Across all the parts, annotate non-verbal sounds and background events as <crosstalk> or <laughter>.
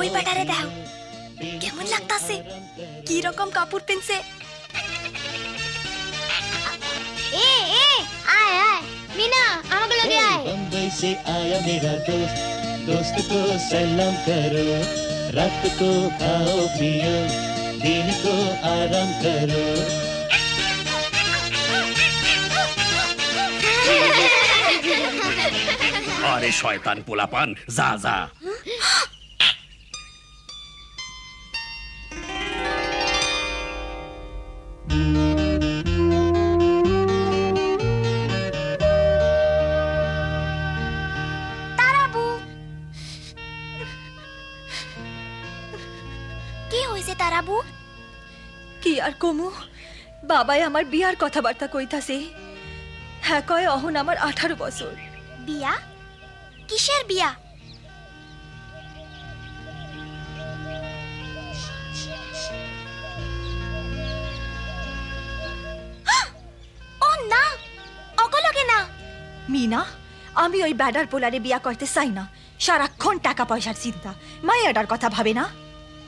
ওই বেটারে দাও কেমন লাগতাছে কি রকম কাপড় পেনছে এ এ আয় আয় মিনা আমাকে লগে আয় बम्बई से आया मेरा दोस्त दोस्त को सलाम करो रात को खाओ पियो दिन को आराम करो আরে শয়তান পোলাপান যা যা কি হয়েছে তারাবু কি আর কমু? বাবাই আমার বিয়ার কথাবার্তা কইতাছে। হ্যাঁ কয় অহন আমার আঠারো বছর। বিয়া? কিসের বিয়া? মিনা আমি ওই ব্যাডার পোলারে বিয়া করতে চাই না। সারাক্ষণ টাকা পয়সার চিন্তা। মায়াডার কথা ভাবে না?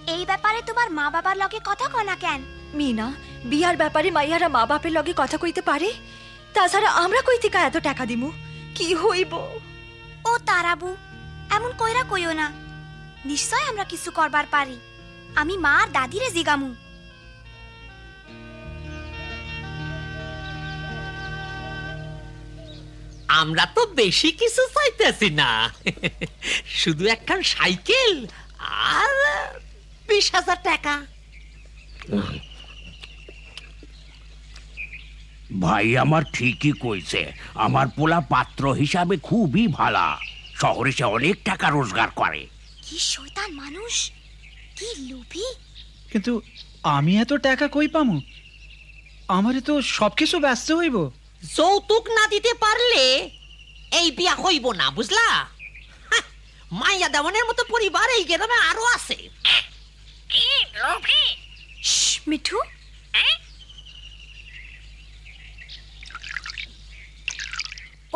এই ব্যাপারে তোমার মা বাবার লগে কথা কনা কেন? মিনা বিয়ার ব্যাপারে মাইয়ারা মা বাপের লগে কথা কইতে পারে? তাছাড়া আমরা কই থেকে এত টাকা দিমু? কি হইব? ও তারাবু এমন কইরা কইও না। নিশ্চয় আমরা কিছু করবার পারি। আমি মা আর দাদিরে জিগামু। আমরা তো বেশি কিছু চাইতেছি না। শুধু একখান সাইকেল আর বিশ হাজার টাকা। ভাই আমার ঠিকই কইছে আমার পোলা পাত্র হিসাবে খুবই ভালা। শহরে সে অনেক টাকা রোজগার করে। কি শয়তান মানুষ কি লোভী। কিন্তু আমি এত টাকা কই পামু? আমারে তো সবকিছু ব্যস্ত হইব। যৌতুক না দিতে পারলে এই বিয়া হইব না বুঝলা? মাইয়া দেওয়ানের মতো পরিবার এই গ্রামে আরও আছে। মিঠু।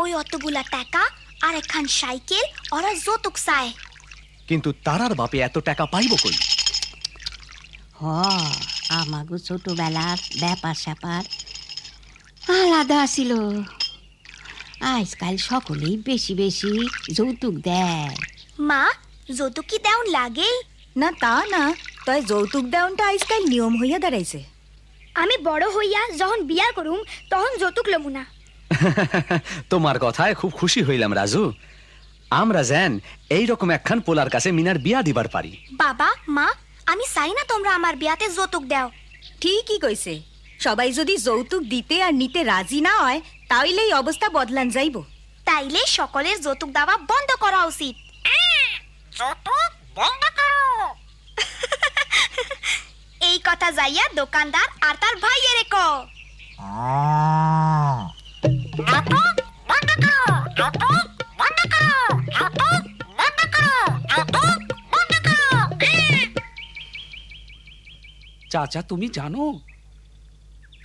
ওই অতগুলা টাকা আর একখান সাইকেল ওরা যৌতুক চায়। কিন্তু তারার বাপে এত টাকা পাইব কই? হ আমাগো ছোটবেলার ব্যাপার স্যাপার আলাদা ছিল আজকাল সকলেই বেশি বেশি যৌতুক দেয়। মা যৌতুক কি দেউন লাগেই না তা না। তয় যৌতুক দেওয়ানটা আজকাল নিয়ম হইয়া দাঁড়াইছে। আমি বড় হইয়া যখন বিয়া করুম তখন যৌতুক লমু না। <laughs> তোমার কথায় খুব খুশি হইলাম রাজু। আমরা যেন এইরকম একখান পোলার কাছে মিনার বিয়া দিবার পারি। বাবা মা আমি চাই না তোমরা আমার বিয়াতে যৌতুক দাও। ঠিকই কইছে। সবাই যদি যৌতুক দিতে আর নিতে রাজি না হয় তাইলে এই অবস্থা বদলান যাইব। তাইলে সকলের যৌতুক দেওয়া বন্ধ করা উচিত। যৌতুক বন্ধ করো। <laughs> এই কথা যাইয়া দোকানদার আর তার ভাইয়ের কো যৌতুক বন্ধ করো যৌতুক বন্ধ করো যৌতুক বন্ধ করো যৌতুক বন্ধ করো। চাচা তুমি জানো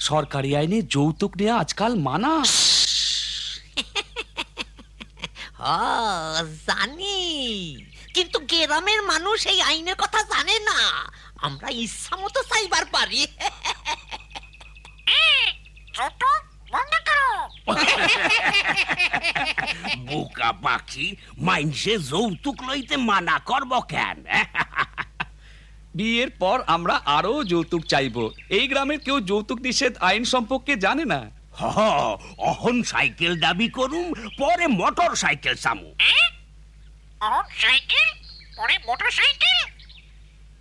সরকারি আইনে যৌতুক নেওয়া আজকাল মানা। <laughs> জানি। কিন্তু গ্রামের মানুষ এই আইনের কথা জানে না। আমরা ইচ্ছা মতো চাইবার পারি। <laughs> বোকা পাখি মাইনসে যৌতুক লইতে মানা করব কেন? <laughs> বিয়ের পর আমরা আরও যৌতুক চাইব। এই গ্রামের কেউ যৌতুক নিষেধ আইন সম্পর্কে জানে না? হ অহন সাইকেল দাবি করুম পরে মোটর সাইকেল সামু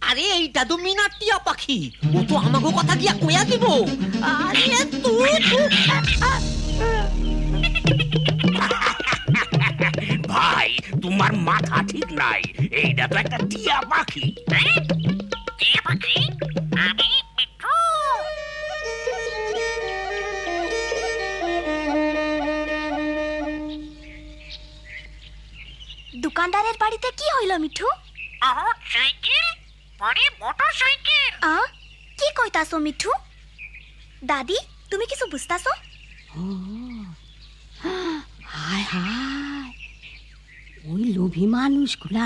আরে এইটা তো মিনার টিয়া পাখি। ও তো আমাকে কথা দিয়া কইয়া দিব। আরে তুই <laughs> ভাই তোমার মাথা ঠিক নাই। এইটা তো একটা টিয়া পাখি। বাড়িতে কি হইল মিঠু? আ কি কইতাছো মিঠু? দাদি তুমি কিছু বুঝতাছো? হায় হায়। ওই লোভী মানুষগুলা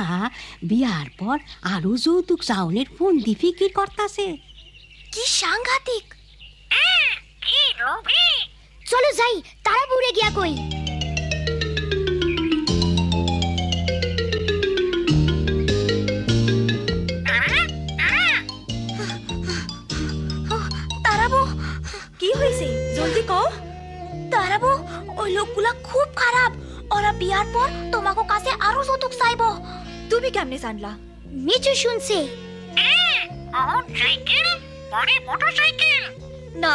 বিয়ার পর আরও যৌতুক চাউলের ফিকির করতাছে। কি সাংঘাতিক। কি লোভী? চলো যাই তারা বুড়ে গিয়া কই? জলদি কও? তারাবো ওই লোকগুলা খুব খারাপ। ওরা বিয়ার পর তোমাকে কাছে আরও যৌতুক চাইব। তুমি কেমনে জানলা? মিচু শুনছে। না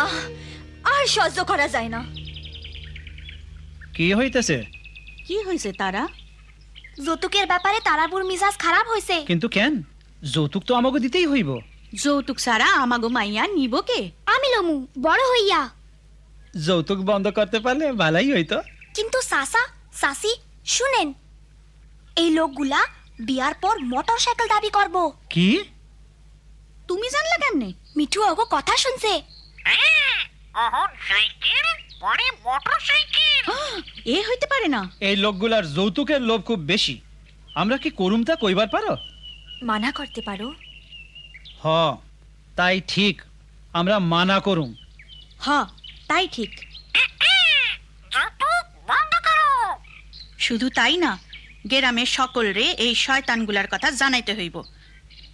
আর সহ্য করা যায় না। কি হইতেছে? কি হয়েছে তারা? যৌতুকের ব্যাপারে তারাবুর মিজাজ খারাপ হয়েছে কিন্তু কেন? যৌতুক তো আমাকে দিতেই হইব। যৌতুক সারা আমাগো মাইয়া নিব কে? আমি লমু বড় হইয়া। যৌতুক বন্ধ করতে পারলে ভালাই হইতো। কিন্তু সাসা সাসি শুনেন এই লোকগুলা বিয়ার পর মোটর সাইকেল দাবি করব। কি? তুমি জানলে কেমনে? মিঠু ওগো কথা শুনছে। এ হইতে পারে না। এই লোকগুলার যৌতুকের লোভ খুব বেশি। আমরা কি করুম তা কইবার পারো? মানা করতে পারো। হ তাই ঠিক। আমরা মানা করুম। হ তাই ঠিক। শুধু তাই না গেরামের সকল রে এই শয়তানগুলার কথা জানাইতে হইব।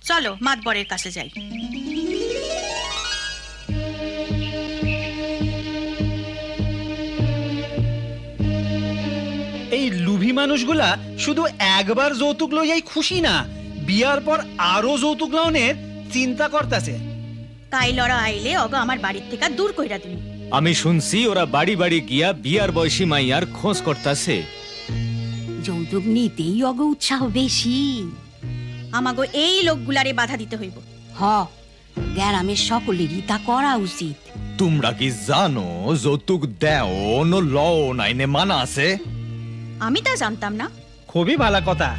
চলো মাতবরের কাছে যাই। এই লুভি মানুষগুলা শুধু একবার যৌতুক লইয়াই খুশি না বিয়ার পর আরও যৌতুক লওনের চিন্তা করতেছে। তাই লড়া আইলে অগ আমার বাড়ির থেকে দূর কইরা দিন আমি শুনছি ওরা বাড়ি বাড়ি গিয়া বিয়ার বয়সী মাইয়ার খোঁজ করতাছে। যৌতুক নিতেই অগ উৎসাহ বেশি। আমাগো এই লোকগুলারে বাধা দিতে হইব। হ গ্যারামের সকলেরই তা করা উচিত। তোমরা কি জানো যৌতুক দেও ন লও নাইনে মানা আছে? আমি তা জানতাম না। খুবই ভালো কথা।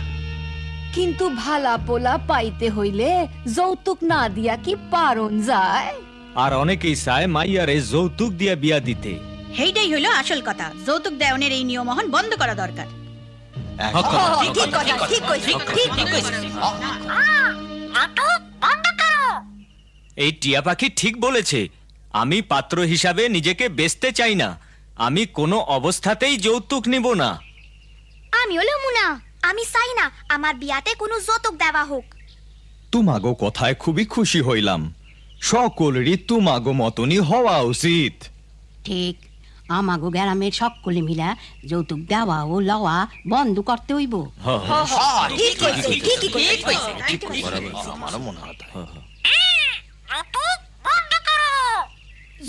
কিন্তু ভালা পোলা পাইতে হইলে যৌতুক না দিয়া কি পারন যায়? আর অনেকেই চায় মাইয়ারে যৌতুক দিয়া বিয়া দিতে। হেইটাই হইল আসল কথা। যৌতুক দেওয়ানের এই নিয়ম নিয়মহন বন্ধ করা দরকার। ঠিক কথা ঠিক কইছি ঠিক কইছি এই টিয়া পাখি ঠিক বলেছে। আমি পাত্র হিসাবে নিজেকে বেচতে চাই না। আমি কোনো অবস্থাতেই যৌতুক নিব না। আমিও লমু না আমি চাই না আমার বিয়াতে কোনো যৌতুক দেওয়া হোক। তোমাগো কথায় খুবই খুশি হইলাম। সকলেরই মাগো মতনই হওয়া উচিত। ঠিক। আমাগো গ্রামের সকলে মিলা যৌতুক দেওয়া ও লওয়া বন্ধ করতে হইব। ঠিক কইছি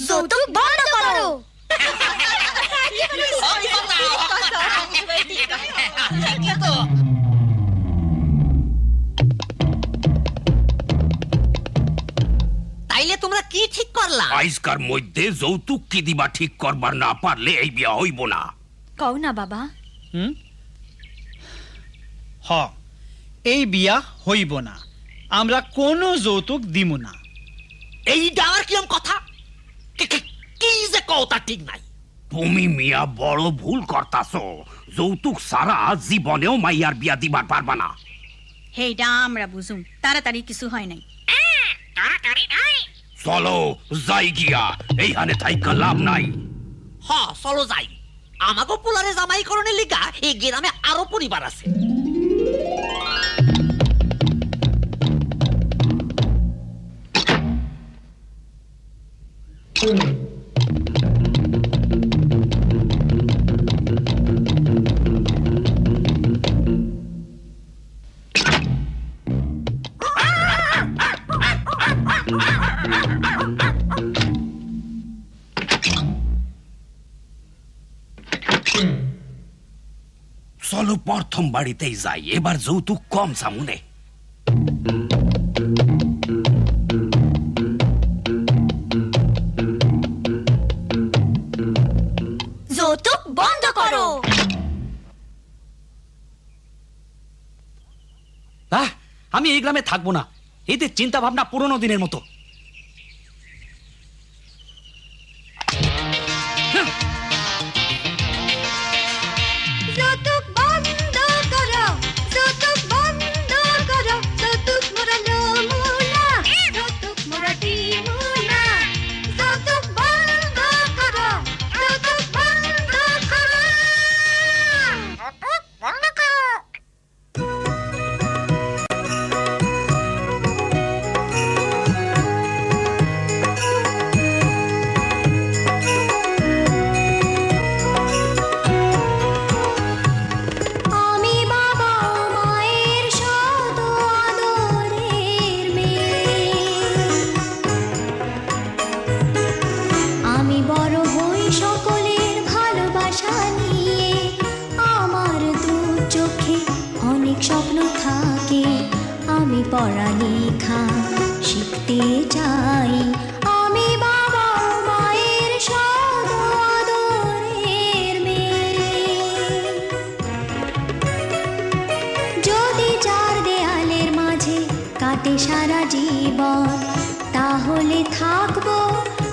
যৌতুক বন্ধ করো। <laughs> আইসকার মধ্যে যৌতুক কি দিবা ঠিক করবার না পারলে এই বিয়া হইব না। কও না বাবা। হুম? হ এই বিয়া হইব না। আমরা কোনো যৌতুক দিব না। এইটা আর কিরম কথা? কি- কি- কি যে কও তা ঠিক নাই। তুমি মিয়া বড় ভুল করতাছ। যৌতুক সারা জীবনেও মাইয়ার বিয়া দিবার পারবা না। হেইটা আমরা বুঝুম। তাড়াতাড়ি কিছু হয় নাই। চলো, যাই গিয়া। এইখানে থাইকা লাভ নাই। হ, চলো যাই। আমাকে পোলারে জামাই করণের লিগা এই গ্রামে আরও পরিবার আছে। চলো প্রথম বাড়িতেই যাই এবার যৌতুক কম সামুনে। যৌতুক বন্ধ করো। আহ, আমি এই গ্রামে থাকব না। এদের চিন্তা ভাবনা পুরনো দিনের মতো। যদি চার দেয়ালের মাঝে কাটে সারা জীবন তাহলে থাকব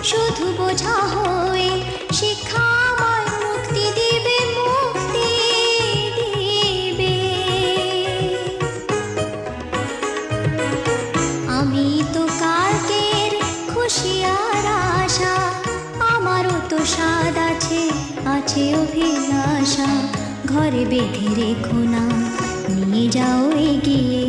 শুধু বোঝা হয়ে শিক্ষা অভিলাষা ঘরে বেঁধে রেখো না। নিয়ে যাও এগিয়ে